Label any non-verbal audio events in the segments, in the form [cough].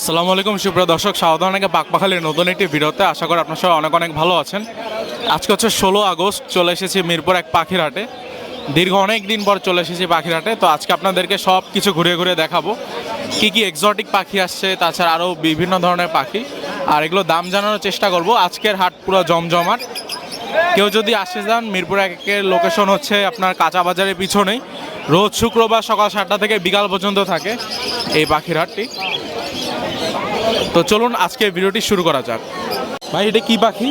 আসসালামু আলাইকুম, সুপ্রিয় দর্শক অনেকে পাকপাখালির নতুন একটি ভিডিওতে। আশা করি আপনার সবাই অনেক অনেক ভালো আছেন। আজকে হচ্ছে ষোলো আগস্ট, চলে এসেছি মিরপুর এক পাখির হাটে। দীর্ঘ অনেক দিন পর চলে এসেছি পাখির হাটে। তো আজকে আপনাদেরকে সব কিছু ঘুরে ঘুরে দেখাবো। কি কি এক্সোটিক পাখি আসছে, তাছাড়া আরও বিভিন্ন ধরনের পাখি। আর এগুলো দাম জানানোর চেষ্টা করব। আজকের হাট পুরো জমজমাট। কেউ যদি আসে যান মিরপুর একের লোকেশন হচ্ছে আপনার কাঁচা বাজারের পিছনেই। রোজ শুক্রবার সকাল সাতটা থেকে বিকাল পর্যন্ত থাকে এই পাখির হাটটি। তো চলুন আজকে ভিডিওটি শুরু করা যাক। ভাই এটা কি পাখি?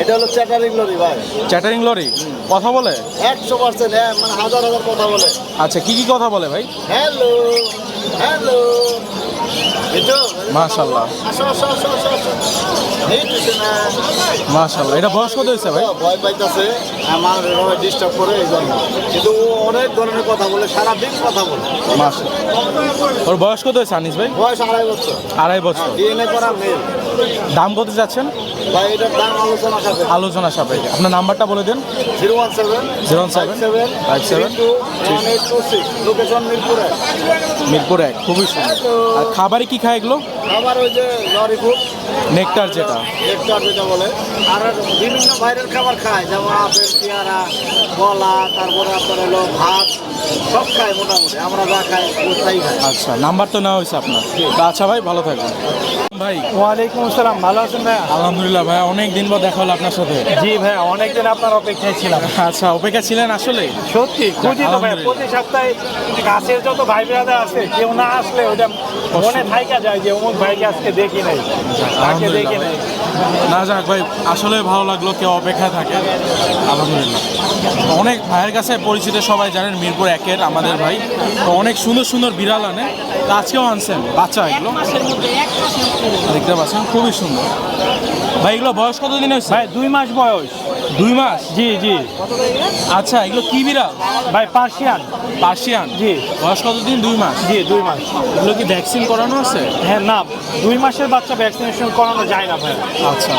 এটা হলো চ্যাটারিং লরি ভাই। চ্যাটারিং লরি কথা বলে? একশো পার্সেন্ট হ্যাঁ মানে হাজার হাজার কথা বলে। আচ্ছা কি কি কথা বলে ভাই? হ্যালো হ্যালো মাশাল্লাহ মাশাল্লাহ এটা বয়স কত হয়েছে ভাই? ভয় পাইতেছে আমার এভাবে ডিস্টার্ব করে এই জন্য। কিন্তু ও অনেক ধরনের কথা বলে সারাদিন কথা বলে। মাশাল্লাহ ওর বয়স কত হয়েছে আনিস ভাই? বয়স আড়াই বছর। আড়াই বছর। ডিএনএ করা মেল দাম কত যাচ্ছেন? ভাই এটার দাম আলোচনা সাপে আলোচনা সাপেক্ষে। আপনার নাম্বারটা বলে দেন। Zero one seven 017 seven five seven two one six location মিরপুরে মিরপুর এক খুবই সুন্দর। আর খাবারে কি খায় এগুলো? আবার ওই যে লরি ফুড। নেকটার যেটা। একটার যেটা বলে। আর বিভিন্ন বাইরের খাবার খায় যেমন আপেল পেয়ারা কলা তারপরে আপনার হলো ভাত সব খায় মোটামুটি। আমরা যা খাই তাই খাই। আচ্ছা নাম্বার তো নেওয়া হয়েছে আপনার। আচ্ছা ভাই ভালো থাকবেন। ভাই। ওয়ালাইকুম আসসালাম ভালো আছেন ভাইয়া? আলহামদুলিল্লাহ ভাই অনেক দিন পর দেখা হলো আপনার সাথে। জি ভাইয়া অনেকদিন আপনার অপেক্ষায় ছিলাম। আচ্ছা অপেক্ষা ছিলেন আসলে? সত্যি খুঁজি তো আলহামদুলিল্লাহ। প্রতি সপ্তাহে কাছের যত ভাই ব্রাদার আছে কেউ না আসলে ওটা মনে থাইকা যায় যে অমুক ভাইকে আজকে দেখি নাই। তাকে দেখি নাই। না যাক ভাই আসলে ভালো লাগল কেউ অপেক্ষায় থাকে। আলহামদুলিল্লাহ। অনেক ভাইয়ের কাছে পরিচিত সবাই জানেন মিরপুর একের আমাদের ভাই। তো অনেক সুন্দর সুন্দর বিড়াল আনে। তো আজকেও আনছেন বাচ্চা এগুলো? দেখতে পাচ্ছেন খুবই সুন্দর। ভাই এগুলো বয়স কত দিন হয়েছে? ভাই দুই মাস বয়স। দুই মাস? জি জি। আচ্ছা এগুলো কি বিড়াল? ভাই পার্সিয়ান। পার্সিয়ান? জি। বয়স কত দিন দুই মাস? জি দুই মাস। এগুলো কি ভ্যাকসিন করানো আছে? হ্যাঁ না দুই মাসের বাচ্চা ভ্যাকসিনেশন করানো যায় না ভাই। আচ্ছা।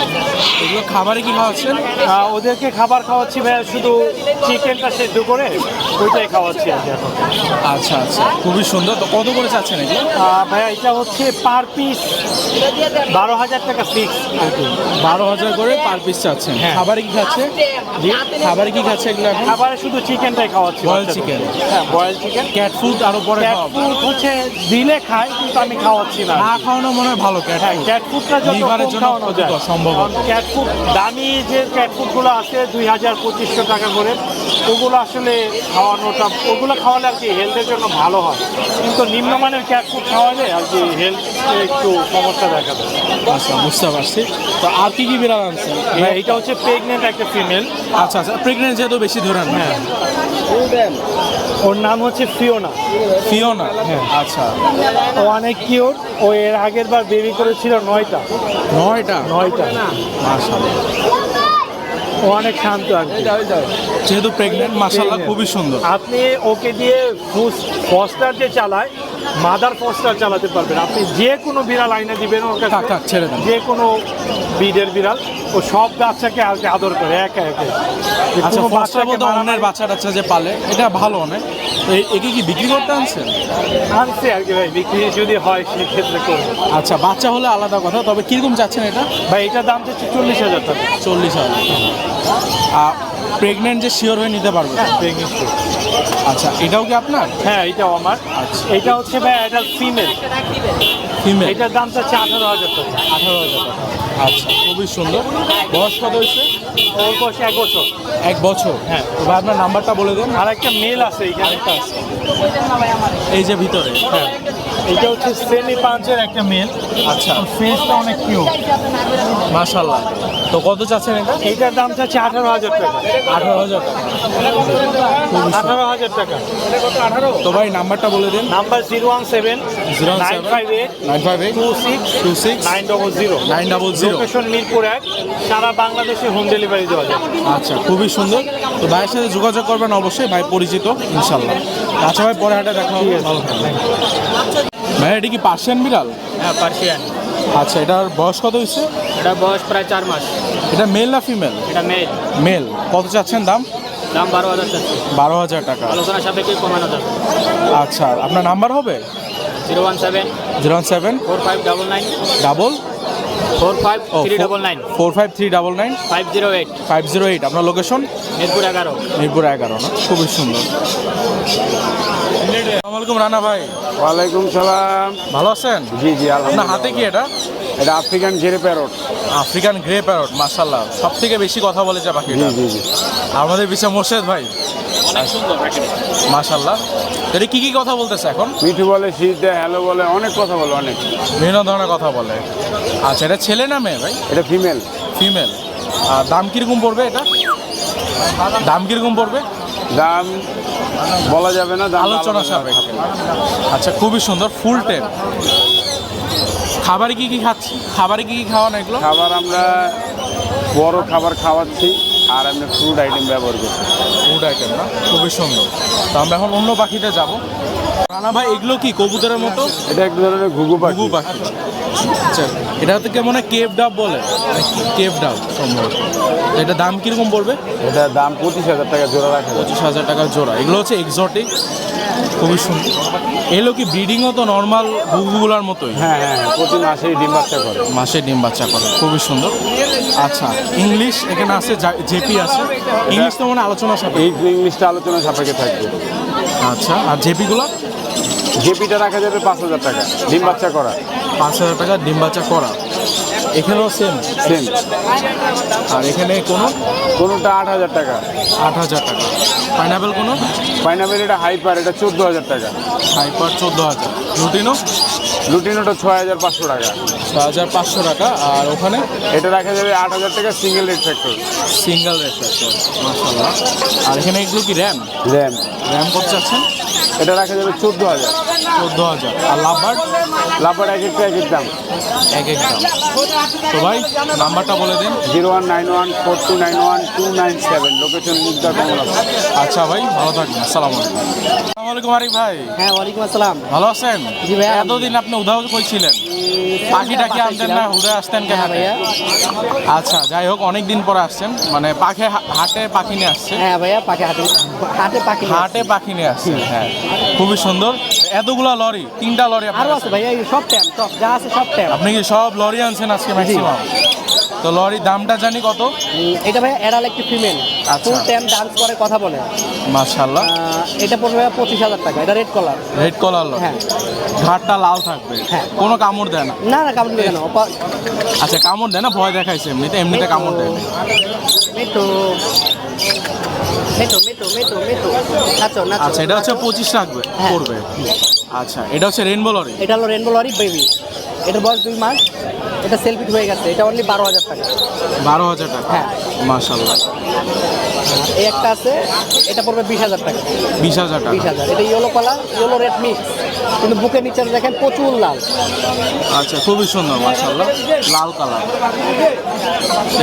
এগুলো খাবারে কি খাওয়াচ্ছেন? ওদেরকে খাবার খাওয়াচ্ছি ভাইয়া শুধু চিকেনটা সেদ্ধ করে ওইটাই খাওয়াচ্ছি আর কি এখন। আচ্ছা আচ্ছা। খুবই সুন্দর। তো কত করে চাচ্ছেন এগুলো? ভাইয়া এটা হচ্ছে পার পিস বারো হাজার টাকা ফিক্স আর কি। বারো হাজার করে পার পিস চাচ্ছেন। হ্যাঁ। খাবারে কি খাচ্ছে খাবারে কি খাচ্ছে এগুলো খাবারে শুধু চিকেনটাই খাওয়াচ্ছি Boiled চিকেন হ্যাঁ বয়েল চিকেন ক্যাট ফুড আরও পরে ক্যাট ফুড হচ্ছে দিলে খায় কিন্তু আমি খাওয়াচ্ছি না। না খাওয়ানো মনে হয় ভালো ক্যাট হ্যাঁ ক্যাট ফুডটা যত লিভারের জন্য খাওয়ানো যায়। সম্ভবত। ক্যাট ফুড দামি যে ক্যাট ফুডগুলো আছে দুই হাজার পঁচিশশো টাকা করে ওগুলো আসলে খাওয়ানোটা ওগুলো খাওয়ালে আর কি হেলথের জন্য ভালো হয়। কিন্তু নিম্নমানের ক্যাট ফুড খাওয়ালে আর কি হেলথ একটু সমস্যা দেখা দেয়। আচ্ছা বুঝতে পারছি। তো আর কি কি বিড়াল আনছেন? হ্যাঁ, এটা হচ্ছে প্রেগনেন্ট একটা ফিমেল আচ্ছা আচ্ছা প্রেগনেন্ট যেহেতু বেশি ধরেন না হ্যাঁ। ওর নাম হচ্ছে ফিওনা। ফিওনা হ্যাঁ। আচ্ছা। ও অনেক কিউট ও এর আগের বার বেবি করেছিল নয়টা। নয়টা? নয়টা। ও অনেক শান্ত আর কি। যেহেতু প্রেগনেন্ট Pregnant। খুবই সুন্দর। আপনি ওকে দিয়ে ফস্টার যে চালায় মাদার ফস্টার চালাতে পারবেন। আপনি যে কোনো বিড়াল আইনে দিবেন ওর কাছে। ছেড়ে দেন। যে কোনো বিডের বিড়াল। ও সব বাচ্চাকে আর কি আদর করে একা একে। আচ্ছা অন্যের বাচ্চা টাচ্চা যে পালে এটা ভালো অনেক একে কি বিক্রি করতে আনছেন? আনছে আর কি ভাই বিক্রি যদি হয় সেক্ষেত্রে করব। আচ্ছা বাচ্চা হলে আলাদা কথা তবে কীরকম চাচ্ছেন এটা? ভাই এটার দাম হচ্ছে চল্লিশ হাজার টাকা। চল্লিশ হাজার। আর প্রেগনেন্ট যে শিওর হয়ে নিতে পারবে? হ্যাঁ pregnancy। আচ্ছা এটাও কি আপনার? হ্যাঁ এটাও আমার। আচ্ছা। এটা হচ্ছে ভাই এটা ফিমেল ফিমেল এটার দাম হচ্ছে আঠারো হাজার টাকা। আঠারো হাজার টাকা। আচ্ছা খুবই সুন্দর। বয়স কত হয়েছে? ওর বয়স এক বছর। এক বছর? হ্যাঁ। এবার আপনার নাম্বারটা বলে দেন। আর একটা মেল আছে এইখানে। আরেকটা আছে। এই যে ভিতরে। হ্যাঁ। এটা হচ্ছে সেমি পাঞ্চের একটা মেল আচ্ছা। ফেসটা অনেক কিউ মাশাল্লাহ তো কত চাচ্ছেন এটা? এইটার দাম চাচ্ছে আঠারো হাজার টাকা। আঠারো হাজার টাকা। আঠারো হাজার টাকা। তো ভাই নাম্বারটা বলে দিন। Number zero one seven zero nine five eight nine five eight two six two six nine double zero. Nine double zero. Location Mirpur এক। সারা বাংলাদেশে হোম ডেলিভারি দেওয়া যায়। আচ্ছা খুবই সুন্দর। তো ভাইয়ের সাথে যোগাযোগ করবেন অবশ্যই ভাই পরিচিত ইনশাল্লাহ আচ্ছা ভাই পরে হাটে দেখা হবে। ভালো ভাই এটা কি পার্সিয়ান বিড়াল? হ্যাঁ পার্সিয়ান আচ্ছা এটার বয়স কত হয়েছে? এটা বয়স প্রায় চার মাস। এটা মেল না ফিমেল এটা মেল মেল কত চাচ্ছেন দাম? দাম বারো হাজার বারো হাজার টাকা। আলোচনা সাপেক্ষে কমানো যাবে। আচ্ছা আপনার নাম্বার হবে? Zero one seven zero one seven four five double nine. Double four five three double nine four five three double nine five zero eight five zero eight আপনার লোকেশন মিরপুর এগারো। মিরপুর এগারো না? খুবই সুন্দর। রানা ভাই। ওয়ালাইকুম সালাম। ভালো আছেন? জি জি আপনার হাতে কি এটা? এটা আফ্রিকান ঘেরে প্যারট। আফ্রিকান গ্রে প্যারট মার্শাল্লাহ সব থেকে বেশি কথা বলেছে জি পাখিটা। জি জি আমাদের পিছিয়ে মোর্শেদ ভাই। মার্শাল্লাহ এটা কি কি কথা বলতেছে এখন? মিঠু বলে শীত দেয় হ্যালো বলে অনেক কথা বলে অনেক। বিভিন্ন ধরনের কথা বলে। আচ্ছা এটা ছেলে না মেয়ে ভাই? এটা ফিমেল ফিমেল আর দাম কীরকম পড়বে এটা? দাম কীরকম পড়বে? দাম বলা যাবে না আলোচনা সাপেক্ষে। আচ্ছা খুবই সুন্দর ফুল টেন। খাবারে কি কি খাচ্ছি? খাবারে কি কি খাওয়ানো এগুলো? খাবার আমরা বড় খাবার খাওয়াচ্ছি আর আমরা ফ্রুট আইটেম ব্যবহার করছি। ফুড আইটেম না? খুবই সুন্দর। তো আমরা এখন অন্য পাখিতে যাব। রানা ভাই এগুলো কি কবুতরের মতো? এটা এক ধরনের ঘুঘু ঘুঘু পাখি। পাখি আচ্ছা এটা হচ্ছে কেমন কেপ ডাব বলে? কেপ ডাব সম্ভবত? তো এটা দাম কীরকম পড়বে? এটা দাম পঁচিশ হাজার টাকা জোড়া রাখা পঁচিশ হাজার টাকা জোড়া। এগুলো হচ্ছে এক্সোটিক খুবই সুন্দর। এগুলো কি ব্রিডিংও তো নর্মাল ঘুঘুগুলোর মতোই? হ্যাঁ হ্যাঁ হ্যাঁ, প্রতি মাসেই ডিম বাচ্চা করে। মাসে ডিম বাচ্চা করে খুবই সুন্দর। আচ্ছা ইংলিশ এখানে আছে জেপি আছে। ইংলিশ তো মানে আলোচনা সাপেক্ষে। ইংলিশটা আলোচনা সাপেক্ষে থাকবে। আচ্ছা আর জেপিগুলো? জেপিটা রাখা যাবে পাঁচ হাজার টাকা ডিম বাচ্চা করা। পাঁচ হাজার টাকা ডিম বাচ্চা করা। এখানেও সেম সেম আর এখানে কোনো? কোনোটা আট হাজার টাকা। আট হাজার টাকা। পাইনাপেল কোনো? পাইনাপেল এটা হাইপার এটা চোদ্দ হাজার টাকা। হাইপার চোদ্দ হাজার। রুটিনও লুটিনোটা ছয় হাজার পাঁচশো টাকা। ছ হাজার পাঁচশো টাকা আর ওখানে? এটা রাখা যাবে আট হাজার টাকা single red factor single refrigerator মাসাল্লাহ আর এখানে এগুলো কি র্যাম র্যাম র্যাম কত চাচ্ছেন? এটা রাখা যাবে চোদ্দ হাজার। চোদ্দ হাজার। আর লাভবার? লাভার এক একটা এক এক দাম। এক এক দাম। তো ভাই নাম্বারটা বলে দিন। Zero one nine one four two nine one two nine seven. Location Mugda কমলা আচ্ছা ভাই ভালো থাকবেন। আসসালামু আলাইকুম। আসসালামু আলাইকুম আরিফ ভাই। হ্যাঁ ওয়ালাইকুম আসসালাম। ভালো আছেন? জি ভাইয়া। এতদিন আপনি উধাও কইছিলেন। পাখিটা কি আনতেন না হুদে আসতেন কেন? হ্যাঁ ভাইয়া। আচ্ছা যাই হোক অনেক দিন পরে আসছেন। মানে পাখে হাটে পাখি নিয়ে আসছে হ্যাঁ ভাইয়া পাখি হাটে হাটে পাখি হাটে পাখি নিয়ে আসছে হ্যাঁ। খুবই সুন্দর। এতগুলা লরি তিনটা লরি আরও। আছে এই সব ট্যাম সব যা আছে সব ট্যাম আপনি কি সব লরি আনছেন আজকে ম্যাক্সিমাম তো লরির দামটা জানি কত? এটা ভাই এরাল একটি ফিমেল। ফুল টাইম ডান্স করে কথা বলে। মাশাল্লাহ আহ, এটা পড়বে পঁচিশ হাজার টাকা এটা red colour red colour lory. হ্যাঁ। ঘাটটা লাল থাকবে। হ্যাঁ। কোনো কামড় দেয় না। না না কামড় কেন আচ্ছা কামড় দেয় না ভয় দেখাইছে এমনিতে এমনিতে কামড় দেয়। না। মেটো মেটো মেটো মেটো নাচো নাচো আচ্ছা এটা হচ্ছে পঁচিশ রাখবে হ্যাঁ। পড়বে। আচ্ছা এটা হচ্ছে রেনবো লরি এটা হলো রেনবো লরি বেবি এটার বয়স দুই মাস। এটা সেলফিট হয়ে গেছে। এটা অনলি বারো হাজার টাকা। বারো হাজার টাকা। হ্যাঁ। মাশাল্লাহ এই একটা আছে এটা পড়বে বিশ হাজার টাকা। বিশ হাজার বিশ টাকা হাজার। এটা yellow colour yellow red mix কিন্তু বুকের নিচে দেখেন প্রচুর লাল। আচ্ছা খুবই সুন্দর মাশাল্লাহ লাল কালার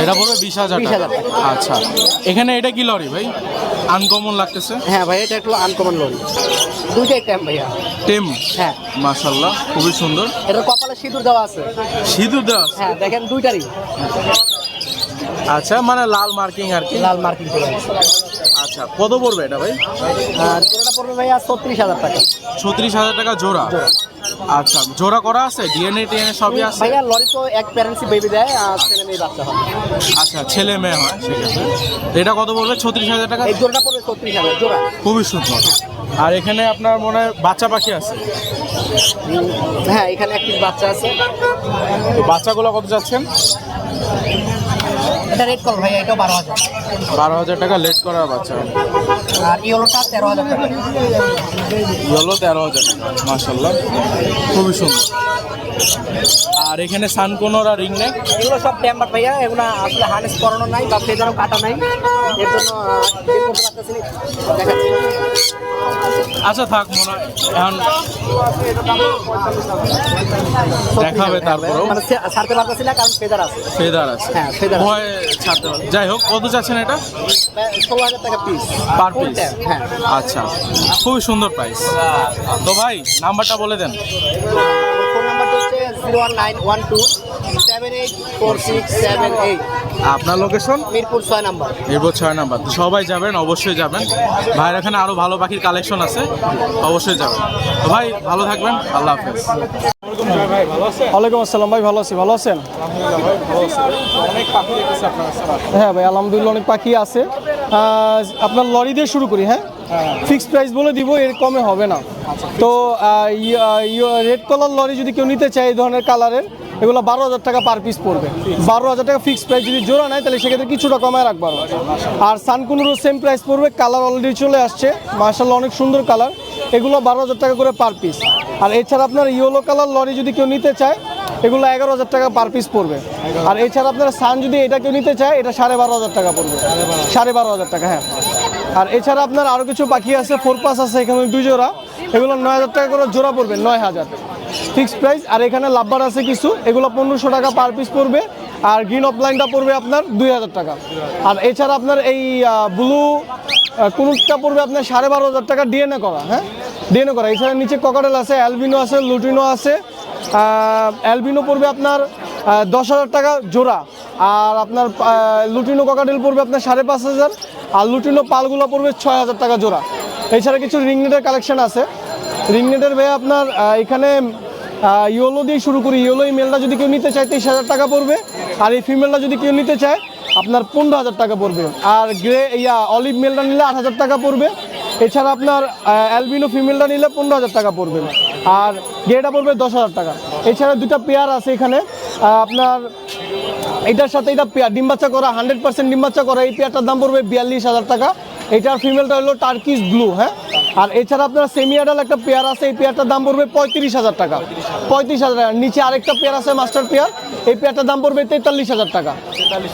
এটা পড়বে বিশ হাজার 20,000 টাকা। টাকা। আচ্ছা। এখানে এটা কি লরি ভাই? আনকমন লাগতেছে? হ্যাঁ ভাই এটা একটু আনকমন লরি। দুইটাই ট্যাম ভাইয়া। টেম হ্যাঁ। মাশাল্লাহ খুবই সুন্দর। এটার কপালে সিঁদুর দেওয়া আছে। সিঁদুর দেওয়া? হ্যাঁ দেখেন দুইটারই। আচ্ছা মানে লাল মার্কিং আর কি। লাল মার্কিং করে আচ্ছা কত পড়বে এটা ভাই? আর জোড়াটা পড়বে ভাইয়া ছত্রিশ হাজার টাকা। ছত্রিশ হাজার টাকা জোড়া? আচ্ছা জোড়া করা আছে? ডিএনএ টিএনএ সবই আছে? ভাইয়া লরি তো এক প্যারেন্টসি বেবি দেয় আর ছেলে মেয়ে বাচ্চা হয়। আচ্ছা ছেলে মেয়ে হয় সেক্ষেত্রে এটা কত পড়বে? ছত্রিশ হাজার টাকা? এই জোড়াটা পড়বে ছত্রিশ হাজার জোড়া। খুবই সুন্দর। আর এখানে আপনার মনে হয় বাচ্চা পাখি আছে? হ্যাঁ এখানে একটি বাচ্চা আছে। বাচ্চাগুলো কত যাচ্ছেন? এটা রেড কল ভাইয়া এটাও বারো হাজার। বারো হাজার টাকা লেট করা বাচ্চা। আর ইয়েলোটা তেরো হাজার টাকা। হলো তেরো হাজার টাকা মাসাল্লাহ খুবই সুন্দর। আর এখানে সানকোনোর আর রিং নেক এগুলো সব ট্যাম্বার ভাইয়া এগুলো আসলে হার্নেস করানো নাই বা ফেজারও কাটা নাই। এর জন্য। দেখাচ্ছি। আচ্ছা থাক মনে এখন দেখাবে তারপরেও। মানে ছাড়তে পারতেছি না কারণ ফেজার আছে। ফেদার আছে। হ্যাঁ, ভয় ছাড়তে যাই হোক কত চাচ্ছেন এটা? ষোলো হাজার টাকা পিস পার পিস হ্যাঁ। আচ্ছা খুবই সুন্দর প্রাইস তো ভাই নাম্বারটা বলে দেন। ফোন নাম্বারটা হচ্ছে zero one nine one two. আপনার লোকেশন মিরপুর ছয় নাম্বার। এরপর ছয় নাম্বার। তো সবাই যাবেন অবশ্যই যাবেন। ভাইয়ের এখানে আরও ভালো পাখির কালেকশন আছে অবশ্যই যাবেন। তো ভাই ভালো থাকবেন আল্লাহ হাফেজ। ওয়ালাইকুম আসসালাম ভাই ভালো আছি ভালো আছেন? আলহামদুলিল্লাহ ভাই ভালো আছি অনেক পাখি দেখতেছি আপনার কাছে না? হ্যাঁ ভাই আলহামদুলিল্লাহ অনেক পাখি আছে। আপনার লরি দিয়ে শুরু করি হ্যাঁ? ফিক্সড প্রাইস বলে দিব এর কমে হবে না। তো রেড কালার লরি যদি কেউ নিতে চায় এই ধরনের কালারের এগুলো বারো হাজার টাকা পার পিস পড়বে। বারো হাজার টাকা ফিক্সড প্রাইস যদি জোড়া নেয়, তাহলে সেক্ষেত্রে কিছুটা কমায় রাখব আরও। আর সানকুনুরও সেম প্রাইস পড়বে কালার অলরেডি চলে আসছে। মার্শাল্লাহ অনেক সুন্দর কালার এগুলো বারো হাজার টাকা করে পার পিস আর এছাড়া আপনার ইয়েলো কালার লরি যদি কেউ নিতে চায়, এগুলো এগারো হাজার টাকা পার পিস পড়বে। আর এছাড়া আপনার সান যদি এটা কেউ নিতে চায়, এটা সাড়ে বারো হাজার টাকা পড়বে। সাড়ে বারো হাজার টাকা হ্যাঁ। আর এছাড়া আপনার আরও কিছু পাখি আছে ফোর পাস আছে এখানে দুই জোড়া। এগুলো নয় হাজার টাকা করে জোড়া পড়বে, নয় হাজার। Fixed price. আর এখানে লাভবার আছে কিছু, এগুলো পনেরোশো টাকা পার পিস পড়বে, আর গ্রিন অফলাইনটা পড়বে আপনার দুই হাজার টাকা। আর এছাড়া আপনার এই ব্লু কোনটা পড়বে আপনার সাড়ে বারো হাজার টাকা ডিএনএ করা হ্যাঁ? ডিএনএ করা। এছাড়া নিচে ককাটেল আছে অ্যালবিনো আছে লুটিনো আছে অ্যালবিনো পড়বে আপনার দশ হাজার টাকা জোড়া। আর আপনার লুটিনো ককাটেল পড়বে আপনার সাড়ে পাঁচ হাজার, আর লুটিনো পালগুলো পড়বে ছয় হাজার টাকা জোড়া। এছাড়া কিছু রিংনেটের কালেকশন আছে। রিংনেটের ভাই আপনার এখানে ইয়োলো দিয়ে শুরু করি। ইয়োলো এই মেলটা যদি কেউ নিতে চায়, তেইশ হাজার টাকা পড়বে। আর এই ফিমেলটা যদি কেউ নিতে চায়, আপনার পনেরো হাজার টাকা পড়বে। আর গ্রে ইয়া অলিভ মেলটা নিলে আট হাজার টাকা পড়বে। এছাড়া আপনার অ্যালবিনো ফিমেলটা নিলে পনেরো হাজার টাকা পড়বে। আর গ্রেটা পড়বে দশ হাজার টাকা। এছাড়া দুটা পেয়ার আছে এখানে। আপনার এটার সাথে এটা পেয়ার ডিম বাচ্চা করা হান্ড্রেড পার্সেন্ট ডিম বাচ্চা করা, এই পেয়ারটার দাম পড়বে বিয়াল্লিশ হাজার টাকা। এটার ফিমেলটা হলো টার্কিস ব্লু হ্যাঁ? আর এছাড়া আপনার সেমি আডাল একটা পেয়ার আছে, এই পেয়ারটার দাম পড়বে পঁয়ত্রিশ হাজার টাকা। পঁয়ত্রিশ হাজার টাকা। নিচে আরেকটা পেয়ার আছে মাস্টার পেয়ার এই পেয়ারটার দাম পড়বে তেতাল্লিশ হাজার টাকা।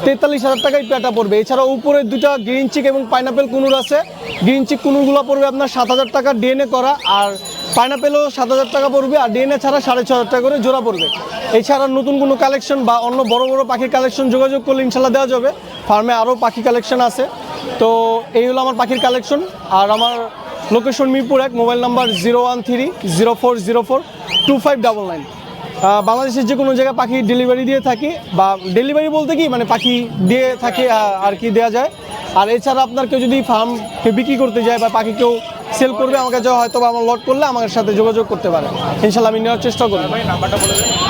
তেতাল্লিশ হাজার টাকা এই পেয়ারটা পড়বে। এছাড়া উপরে দুটা গ্রিন চিক এবং পাইনাপেল কুনুর আছে। গ্রিন চিক কুনুরগুলো পড়বে আপনার সাত হাজার টাকা ডিএনএ করা। আর পাইনাপেলও সাত হাজার টাকা পড়বে, আর ডিএনএ ছাড়া সাড়ে ছ হাজার টাকা করে জোড়া পড়বে। এছাড়া নতুন কোনো কালেকশন বা অন্য বড় বড় পাখির কালেকশন যোগাযোগ করলে ইনশাল্লাহ দেওয়া যাবে। ফার্মে আরও পাখি কালেকশন আছে। তো এই হলো আমার পাখির কালেকশন। আর আমার লোকেশন মিরপুর এক, mobile number zero one three, zero four zero four, two five double nine. বাংলাদেশের যে কোনো জায়গায় পাখি ডেলিভারি দিয়ে থাকি বা ডেলিভারি বলতে কি? মানে পাখি দিয়ে থাকে আর কি দেওয়া যায়। আর এছাড়া আপনার কেউ যদি ফার্মকে বিক্রি করতে যায় বা পাখি কেউ সেল করবে, আমাকে যা হয়তো বা আমার লট করলে আমার সাথে যোগাযোগ করতে পারে। ইনশাল্লাহ আমি নেওয়ার চেষ্টা করব।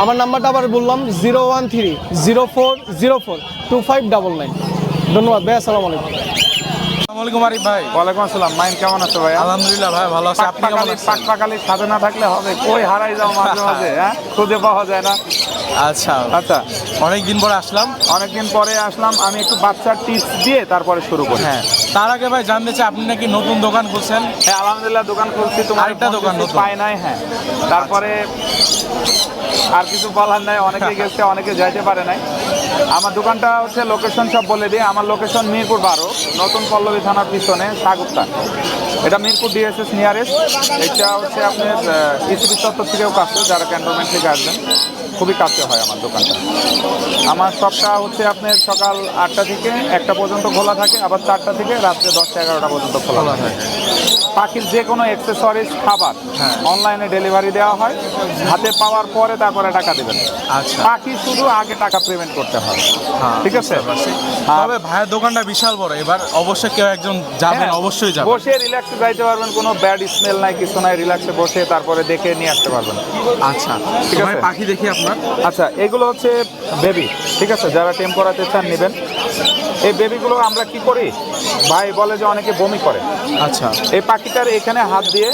আমার নাম্বারটা আবার বললাম, zero one three, zero four zero four, two five double nine. ধন্যবাদ ভাই আসসালামু আলাইকুম। আরিফ ভাই। ওয়ালাইকুম আসসালাম মাইন কেমন আছো ভাই আলহামদুলিল্লাহ ভাই ভালো আছি। আপনি কেমন আছেন? পাকপাকালি সাথে না থাকলে হবে। কই হারাই যাও মাঝে মাঝে হ্যাঁ? খুঁজে পাওয়া যায় না। আচ্ছা। আচ্ছা। অনেক দিন পরে আসলাম। অনেকদিন পরে আসলাম আমি একটু বাচ্চার টিপস দিয়ে তারপরে শুরু করি। হ্যাঁ। তার আগে ভাই জানতে চাই আপনি নাকি নতুন দোকান খুলছেন? হ্যাঁ আলহামদুলিল্লাহ দোকান খুলছি। তোমার আরেকটা দোকান। পাই নাই হ্যাঁ। তারপরে আর কিছু বলার নাই অনেকে গেছে অনেকে যাইতে পারে নাই। আমার দোকানটা হচ্ছে লোকেশন সব বলে দিই। আমার লোকেশন মিরপুর বারো নতুন পল্লবী থানার পিছনে সাগুপ্তা এটা মিরপুর ডিএসএস নিয়ারেস্ট এটা হচ্ছে আপনার ইসিবি চত্বর থেকেও কাছে যারা ক্যান্টনমেন্ট থেকে আসবেন খুবই কাছে হয় আমার দোকানটা। আমার সবটা হচ্ছে আপনার সকাল আটটা থেকে একটা পর্যন্ত খোলা থাকে আবার চারটা থেকে রাত্রে দশটা এগারোটা পর্যন্ত খোলা থাকে। পাখির যে কোনো অ্যাক্সেসরিজ খাবার অনলাইনে ডেলিভারি দেওয়া হয়। হাতে পাওয়ার পরে তারপরে টাকা দেবেন। আচ্ছা। পাখি শুধু আগে টাকা পেমেন্ট করতে হয় হ্যাঁ, ঠিক আছে? তবে ভাইয়ের দোকানটা বিশাল বড়। এবার অবশ্যই কেউ একজন যাবেন হ্যাঁ, অবশ্যই যাবেন। বসে রিল্যাক্সে যাইতে পারবেন কোনো ব্যাড স্মেল নাই কিছু নাই রিল্যাক্সে বসে তারপরে দেখে নিয়ে আসতে পারবেন। আচ্ছা ঠিক আছে। পাখি দেখি আপনার। আচ্ছা এগুলো হচ্ছে বেবি ঠিক আছে? যারা টেম করাতে চান নেবেন। এই বেবিগুলো আমরা কি করি? ভাই বলে যে অনেকে বমি করে। আচ্ছা। এই পাখিটার এখানে হাত দিয়ে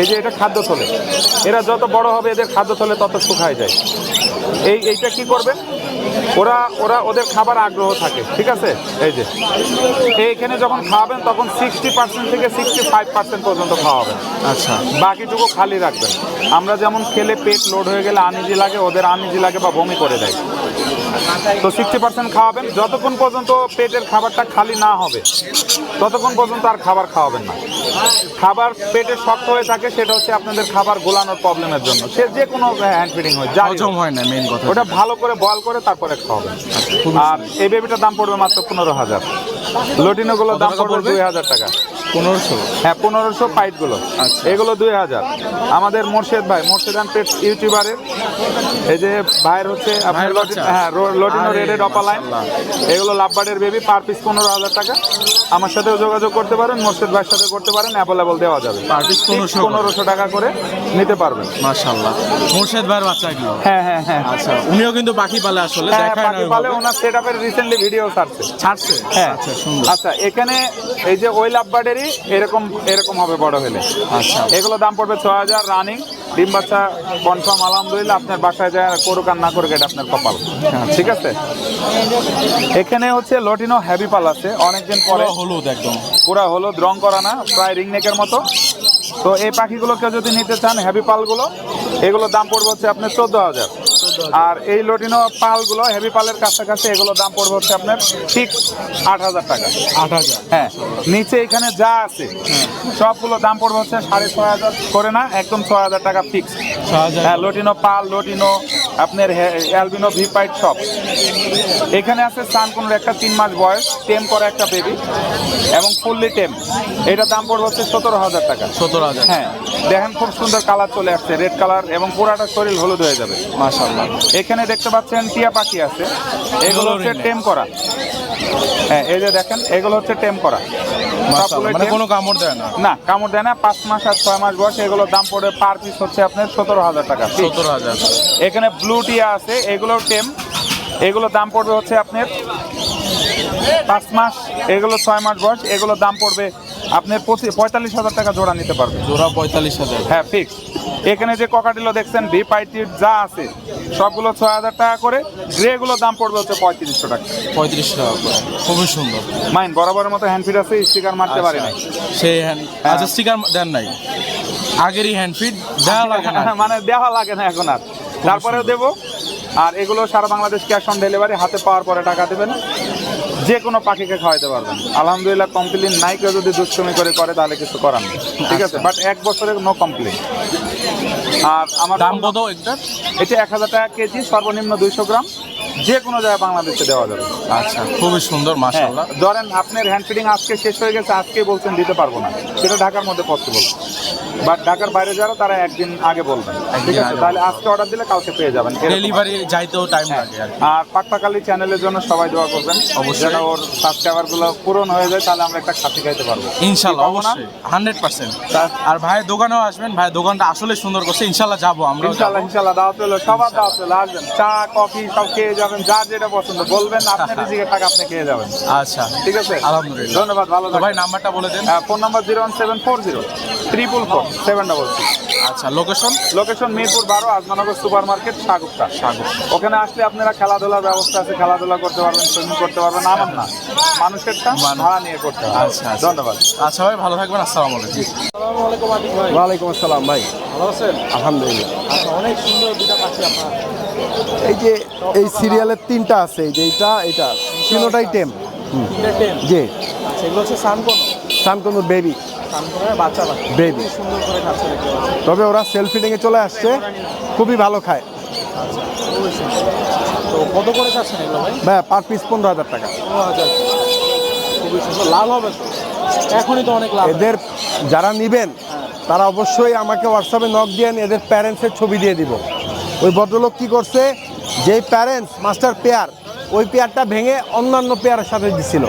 এই যে এটা খাদ্য থলে। এরা যত বড় হবে এদের খাদ্য থলে তত শুকায় যায়। এই এইটা কি করবে? ওরা ওরা ওদের খাবার আগ্রহ থাকে ঠিক আছে? এই যে। এইখানে যখন খাওয়াবেন তখন সিক্সটি পার্সেন্ট থেকে সিক্সটি ফাইভ পার্সেন্ট পর্যন্ত খাওয়াবেন। আচ্ছা। বাকিটুকু খালি রাখবেন। আমরা যেমন খেলে পেট লোড হয়ে গেলে আনিজি লাগে ওদের আনিজি লাগে বা বমি করে দেয়। তো সিক্সটি পার্সেন্ট খাওয়াবেন। যতক্ষণ পর্যন্ত পেটের খাবারটা খালি না হবে ততক্ষণ পর্যন্ত আর খাবার খাওয়াবেন না। খাবার পেটে শক্ত হয়ে থাকে সেটা হচ্ছে আপনাদের খাবার গোলানোর প্রবলেমের জন্য। সে যে কোনো হ্যান্ড ফিডিং হয় হোক। হজম হয় না মেইন কথা ওটা ভালো করে বয়ল করে তারপরে খাওয়াবেন। আর এই বেবিটার দাম পড়বে মাত্র পনেরো হাজার। লটিনোগুলোর দাম পড়বে? দুই হাজার টাকা। পনেরোশো? হ্যাঁ পনেরোশো পাইটগুলো আচ্ছা। এগুলো দুই হাজার। আমাদের মোর্শেদ ভাই মোর্শেদ পেট ইউটিউবারের এই যে ভাইয়ের হচ্ছে আপনার? হ্যাঁ লটিনো রেডেড অপালাইন। এগুলো লাভবার্ডের বেবি পার পিস পনেরো হাজার টাকা। আমার সাথেও যোগাযোগ করতে পারেন মোর্শেদ ভাইয়ের সাথে করতে পারেন অ্যাভেলেবল দেওয়া যাবে। Piece 1500 করে। পনেরোশো টাকা করে নিতে পারবেন। মাশাল্লাহ মোর্শেদ ভাইয়ের বাচ্চা হ্যাঁ হ্যাঁ হ্যাঁ। আচ্ছা উনিও কিন্তু পাখি পালে আসলে হ্যাঁ দেখায় পালে ওনার সেট আপের রিসেন্টলি ভিডিও ছাড়ছে। ছাড়ছে? হ্যাঁ। আচ্ছা সুন্দর। আচ্ছা এখানে এই যে ওই লাভবার্ডেরই এরকম এরকম হবে বড় হলে। আচ্ছা। এগুলো দাম পড়বে ছ হাজার রানিং ডিম বাচ্চা কনফার্ম আলহামদুলিল্লাহ আপনার বাসায় যায় করুক আর না করুক এটা আপনার কপাল। ঠিক আছে? এখানে হচ্ছে লটিনো হ্যাভি পাল আছে অনেকদিন পরে। হলুদ একদম। পুরা হলুদ রং করা না প্রায় রিং নেকের মতো। তো এই পাখিগুলোকে যদি নিতে চান হ্যাভি পালগুলো এগুলো দাম পড়বে হচ্ছে আপনার চোদ্দ হাজার। আর এই লটিনো পালগুলো হেভি পালের কাছাকাছি এগুলো দাম পড়বে হচ্ছে আপনার ঠিক আট হাজার টাকা। আট হাজার। হ্যাঁ নিচে এখানে যা আছে সবগুলো দাম পড়বে হচ্ছে সাড়ে ছয় হাজার করে না একদম ছয় হাজার টাকা ফিক্স হ্যাঁ লটিনো পাল লটিনো আপনার অ্যালবিনো ভিপাইট শপ এখানে আছে সান কোনো একটা তিন মাস বয়স টেম করা একটা বেবি এবং ফুললি টেম। এটা দাম পড়বে হচ্ছে সতেরো হাজার টাকা। সতেরো হাজার হ্যাঁ দেখেন খুব সুন্দর কালার চলে আসছে রেড কালার এবং পুরাটা শরীর হলুদ হয়ে যাবে। মাসাল্লাহ এখানে দেখতে পাচ্ছেন টিয়া পাখি আছে এগুলো হচ্ছে। টেম করা। হ্যাঁ এই যে দেখেন এগুলো হচ্ছে টেম করা। মানে কোনো কামড় দেয় না। না কামড় দেয় না পাঁচ মাস আর ছয় মাস বয়স এগুলোর দাম পড়বে পার পিস হচ্ছে আপনার সতেরো হাজার টাকা। সতেরো হাজার। এখানে ব্লু টিয়া আছে এগুলোর টেম। এগুলোর দাম পড়বে হচ্ছে আপনার পাঁচ মাস এগুলো ছয় মাস বয়স এগুলোর দাম পড়বে আপনার পঁচিশ পঁয়তাল্লিশ হাজার টাকা জোড়া নিতে পারবেন। জোড়া পঁয়তাল্লিশ হাজার। হ্যাঁ ফিক্স এখানে যে ককাটিলো দেখছেন ভিপ আইটির যা আছে সবগুলো ছয় হাজার টাকা করে গ্রেগুলোর দাম পড়বে হচ্ছে পঁয়ত্রিশশো টাকা। পঁয়ত্রিশ টাকা করে। খুবই সুন্দর। মাইন বরাবরের মতো হ্যান্ড ফিট আছে স্টিকার মারতে পারে নাই। সেই হ্যান্ড আচ্ছা স্টিকার দেন নাই। আগেরই হ্যান্ড ফিট দেওয়া [laughs] লাগে না। মানে দেওয়া লাগে না এখন আর। তারপরেও দেবো। আর এগুলো সারা বাংলাদেশ ক্যাশ অন ডেলিভারি হাতে পাওয়ার পরে টাকা দেবেন। যে কোনো পাখিকে খাওয়াইতে পারবেন। আলহামদুলিল্লাহ কমপ্লেন নাই কেউ যদি দুষ্টমি করে করে তাহলে কিছু করার নেই। ঠিক আছে? বাট এক বছরের নো কমপ্লেন আর আমার দাম কত এটা এক হাজার টাকা কেজি সর্বনিম্ন দুইশো গ্রাম। যে কোনো জায়গায় বাংলাদেশে দেওয়া যাবে। আচ্ছা খুবই সুন্দর হ্যাঁ, মাশাল্লাহ ধরেন আপনার হ্যান্ড ফিডিং আজকে শেষ হয়ে গেছে আজকে বলছেন দিতে পারব না। সেটা ঢাকার মধ্যে পসিবল বাট ঢাকার বাইরে যারা তারা একদিন আগে বলবেন। ঠিক আছে? তাহলে আজকে অর্ডার দিলে কালকে পেয়ে যাবেন। ডেলিভারি যাইতেও টাইম লাগে আর পাকপাকালি চ্যানেলের জন্য সবাই দোয়া করবেন। অবশ্যই। যেন ওর সাবস্ক্রাইবারগুলো পূরণ হয়ে যায় তাহলে আমরা একটা খাসি খাইতে পারব। না? অবশ্যই। হান্ড্রেড পার্সেন্ট তা- আর ভাই দোকানেও আসবেন। ভাই দোকানটা আসলে সুন্দর করছে। ইনশাল্লাহ যাব আমরা ইনশাল্লাহ ইনশাল্লাহ দাওয়াত পেল সবার দাওয়াত পেল আসবেন। চা কফি সব খেয়ে যাবেন। যার যেটা পছন্দ বলবেন আপনার রিজিকের টাকা আপনি খেয়ে যাবেন। আচ্ছা। ঠিক আছে? আলহামদুলিল্লাহ। ধন্যবাদ ভালো ভাই নাম্বারটা বলে দেন। Phone number zero one seven four zero triple four seven double six আচ্ছা লোকেশন লোকেশন মিরপুর বারো আজমানগর সুপার মার্কেট সাগুপ্তা। সাগর ওখানে আসলে আপনারা খেলাধুলার ব্যবস্থা আছে খেলাধুলা করতে পারবেন সুইমিং করতে পারবেন আনন্দ না। মানুষেরটা মানুষ। ভাড়া নিয়ে করতে হবে। আচ্ছা, আচ্ছা। ধন্যবাদ। আচ্ছা ভাই ভালো থাকবেন আসসালাম আলাইকুম। ওয়ালাইকুম আসসালাম ভাই। ভালো আছেন? আলহামদুলিল্লাহ। আচ্ছা অনেক সুন্দর দুটা পাখি আপনার। এই যে এই সিরিয়ালের তিনটা আছে এই যে এইটা এটা তিনোটাই টেম। তিনটে টেন যে আচ্ছা এগুলো হচ্ছে সানকোন। সানকনুর বেবি। বেবি। তবে ওরা সেলফ ফিডিংয়ে চলে আসছে খুবই ভালো খায়। খুবই তো কত করে চাচ্ছেন এগুলো ভাই? ভাই পার পিস পনেরো হাজার টাকা। খুবই সুন্দর। লাভ হবে তো? এখনই তো অনেক লাভ। এদের যারা নিবেন তারা অবশ্যই আমাকে হোয়াটসঅ্যাপে নক দিয়ে এদের প্যারেন্টসের ছবি দিয়ে দিব। ওই ভদ্রলোক কি করছে যেই প্যারেন্টস মাস্টার পেয়ার ওই পেয়ারটা ভেঙে অন্যান্য পেয়ারের সাথে দিছিল।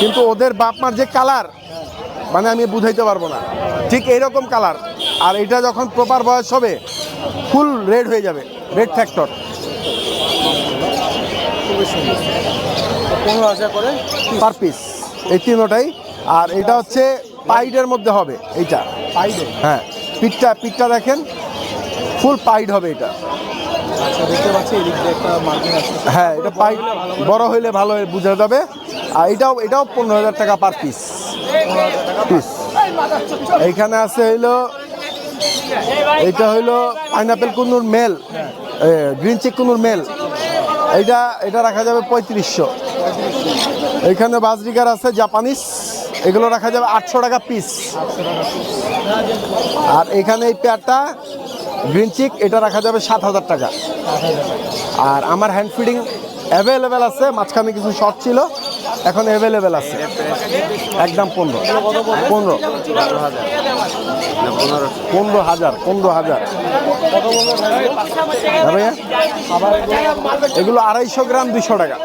কিন্তু ওদের বাপ মার যে কালার মানে আমি বুঝাইতে পারব না। ঠিক এইরকম কালার আর এটা যখন প্রপার বয়স হবে ফুল রেড হয়ে যাবে রেড ফ্যাক্টর পনেরো হাজার করে পার পিস এই তিনোটাই। আর এটা হচ্ছে পাইডের মধ্যে হবে এইটা। পাইডে হ্যাঁ। পিঠটা পিঠটা দেখেন ফুল পাইড হবে এটা। আচ্ছা হ্যাঁ এটা পাইড বড় হইলে ভালো বোঝা যাবে আর এটাও এটাও পনেরো হাজার টাকা পার পিস এইখানে আছে হইল, এইটা হইল pineapple conure male green cheek conure male এইটা এটা রাখা যাবে পঁয়ত্রিশশো। এইখানে বাজরিকার আছে জাপানিস এগুলো রাখা যাবে আটশো টাকা পিস আর এখানে এই পেয়ারটা গ্রিন চিক এটা রাখা যাবে সাত হাজার টাকা। আর আমার হ্যান্ড ফিডিং অ্যাভেলেবেল আছে, মাঝখানে কিছু শর্ট ছিল। এখন অ্যাভেলেবেল আছে। একদম পনেরো। পনেরো। পনেরো হাজার পনেরো হাজার। হ্যাঁ এগুলো আড়াইশো গ্রাম দুশো টাকা।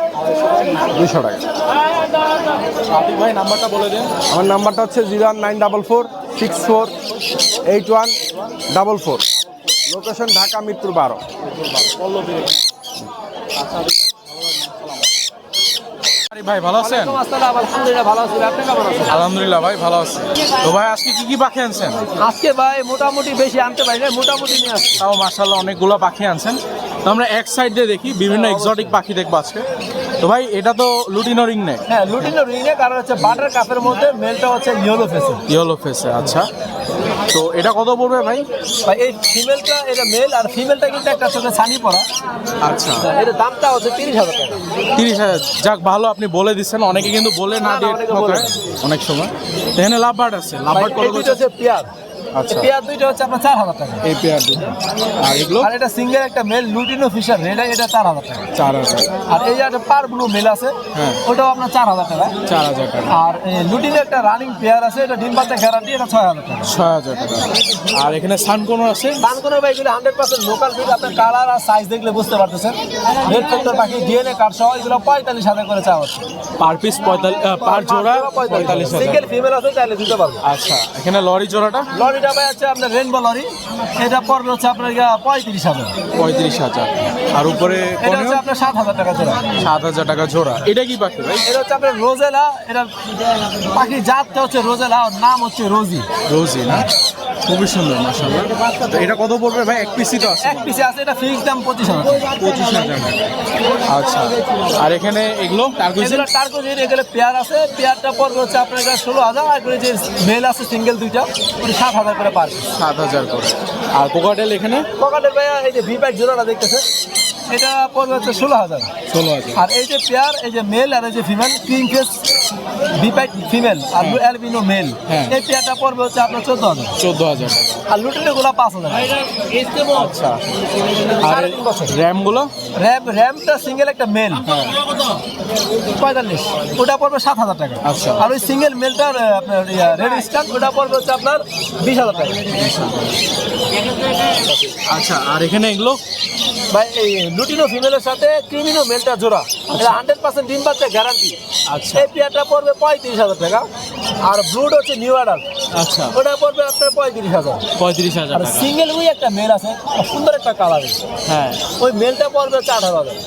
দুশো টাকা। আমার নাম্বারটা হচ্ছে zero nine double four six four eight one double four. Location Dhaka Mirpur বারো। ভাই ভালো আছেন? আলহামদুলিল্লাহ ভালো আছি। আপনি কেমন আছেন? আলহামদুলিল্লাহ ভাই ভালো আছি। তো ভাই আজকে কি কি পাখি আনছেন? আজকে ভাই মোটামুটি বেশি আনতে পারি না মোটামুটি নিয়ে আসছি। তাও মার্শাল্লাহ অনেকগুলো পাখি আনছেন। তো আমরা এক সাইড দিয়ে দেখি বিভিন্ন এক্সোটিক পাখি দেখব আজকে। তো ভাই এটা তো লুটিনো রিং নেক হ্যাঁ লুটিনো রিংয়ে কারণ হচ্ছে বাটার কাপের মধ্যে মেলটা হচ্ছে ইয়েলো ফেসে ইয়েলো ফেসে আচ্ছা। তো এটা কত পড়বে ভাই? ভাই এই ফিমেলটা এটা মেল আর ফিমেলটা কিন্তু একটা চোখে ছানি পড়া আচ্ছা। এর দামটা হচ্ছে তিরিশ হাজার টাকা। তিরিশ হাজার। যাক ভালো আপনি বলে দিচ্ছেন। অনেকে কিন্তু বলে না দিয়ে অনেকে সময়। এখানে লাভবার্ড আছে। লাভবার্ড কত হচ্ছে পেয়ার। আচ্ছা। পেয়ার দুইটা হচ্ছে আপনার চার হাজার টাকা। এই পেয়ার দুটো আর এগুলো? আর এটা সিঙ্গেল একটা মেল লুটিনো ফিশার রেড এটা চার হাজার টাকা। চার হাজার। আর এই একটা পার ব্লু মেল আছে হ্যাঁ। ওটাও আপনার চার হাজার টাকা। চার হাজার টাকা। আর লুটিনে একটা রানিং পেয়ার আছে এটা ডিম বাচ্চা গ্যারান্টি এটা ছয় হাজার টাকা। ছয় হাজার টাকা। আর এখানে সানকোনো আছে? দান ভাই এগুলো হান্ড্রেড পার্সেন্ট লোকাল ফিড আপনার কালার আর সাইজ দেখলে বুঝতে পারতেছেন। রেড ফ্যাক্টর পাখি ডিএনএ কার্ড সহ এগুলো পঁয়তাল্লিশ হাজার করে চাওয়া হচ্ছে। পার পিস পঁয়তাল্লিশ পার জোড়া পঁয়তাল্লিশ হাজার। সিঙ্গেল ফিমেল আছে চাইলে দিতে পারব। আচ্ছা এখানে লরি জোড়াটা? লরিটা ভাই আছে আপনার রেনবো লরি এটা পড়বে হচ্ছে আপনার পঁয়ত্রিশ হাজার। পঁয়ত্রিশ হাজার। আর উপরে এটা হচ্ছে আপনার সাত হাজার টাকা জোড়া। সাত হাজার টাকা জোড়া। এটা কি পাখি ভাই? এটা হচ্ছে আপনার রোজেলা এটা পাখির জাতটা হচ্ছে রোজেলা ওর নাম হচ্ছে রোজি। রোজি না? খুবই সুন্দর মাসাল্লাহ এটা কত পড়বে ভাই? এক পিসি তো আছে। এক পিসে আছে এটা ফিক্স দাম পঁচিশ হাজার পঁচিশ হাজার। টাকা। আচ্ছা। আর এখানে এগুলো টার্গুইজেন এগুলো টার্কোজিন এগুলো পেয়ার আছে। পেয়ারটা পড়বে হচ্ছে আপনার ষোলো হাজার আর যে মেল আছে সিঙ্গেল দুইটা সাত হাজার করে পার সাত হাজার করে। আর কোকাটেল এখানে? ভাইয়া এই যে ভি জোড়াটা দেখতেছে এটা পড়বে হচ্ছে ষোলো হাজার। ষোলো হাজার। আর এই যে পেয়ার এই যে মেল আর এই যে ফিমেল ক্রিম ফেস ফিমেল আর অ্যালবিনো মেল হ্যাঁ। এই পেয়ারটা পড়বে হচ্ছে আপনার চোদ্দ হাজার। চোদ্দ হাজার আর লুটিনে গুলো পাঁচ হাজার। আচ্ছা। আর তিন বছর। র্যামগুলো র্যাম র্যামটা সিঙ্গেল একটা মেল হ্যাঁ। পঁয়তাল্লিশ। ওটা পড়বে সাত হাজার টাকা। আচ্ছা। আর ওই সিঙ্গেল মেলটার আপনার রেড স্টার ওটা পড়বে হচ্ছে আপনার বিশ হাজার টাকা আচ্ছা আর এখানে এগুলো? ভাই এই লুটিনো ফিমেলের সাথে ক্রিমিনো মেলটা জোড়া। এটা হান্ড্রেড পার্সেন্ট ডিম বাচ্চা গ্যারান্টি আচ্ছা। এই পেয়ারটা পড়বে পঁয়ত্রিশ হাজার টাকা। আর ব্লুড হচ্ছে নিউ অ্যাডাল্ট আচ্ছা। ওটা পড়বে আপনার পঁয়ত্রিশ হাজার। পঁয়ত্রিশ হাজার সিঙ্গেল উই একটা মেল আছে সুন্দর একটা কালার হ্যাঁ। ওই মেলটা পড়বে হচ্ছে আঠারো হাজার।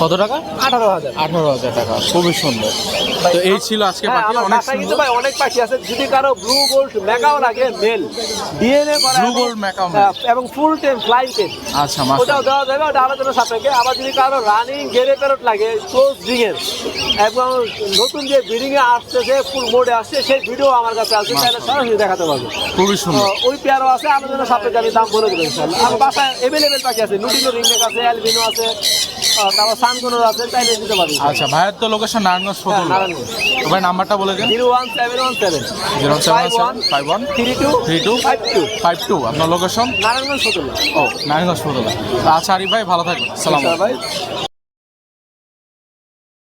কত টাকা? আঠারো হাজার। আঠারো হাজার টাকা। খুবই সুন্দর। তো এই ছিল আজকে হ্যাঁ, অনেক ভাই অনেক পাখি আছে। যদি কারও ব্লু গোল্ড মেগাও লাগে মেল ডিএনএ করা এবং-। হ্যাঁ, ফুল টেম ফ্লাইং টেম আচ্ছা ওটাও দেওয়া যাবে ওটা আলোচনা সাপেক্ষে। আবার যদি কারও রানিং গেরে প্যারট লাগে ক্লোজ রিংয়ের এবং নতুন যে ব্রিডিং এ আসতেছে ফুল মোডে আসছে সেই ভিডিও আমার কাছে আছে তাহলে সরাসরি দেখাতে পারব। খুবই সুন্দর। ওই পেয়ারও আছে আলোচনা সাপেক্ষে আমি দাম বলে দেবো ইনশাল্লাহ আমার বাসায় এভেলেবেল পাখি আছে লুটিনো রিংনেক আছে অ্যালবিনো আছে তারপর সানগুনোর আছে চাইলে দিতে পারি আচ্ছা ভাইয়ের তো লোকেশন নারায়ণগঞ্জ হ্যাঁ, নারায়ণগঞ্জ। তো ভাই নাম্বারটা বলে দিন। Zero one seven one seven zero seven five one three two three two five two five two আপনার লোকেশন নারায়ণগঞ্জ ফতুল্লা ও নারায়ণগঞ্জ ফতুল্লা আচ্ছা আরিফ ভাই ভালো থাকবেন। সালাম ভাই।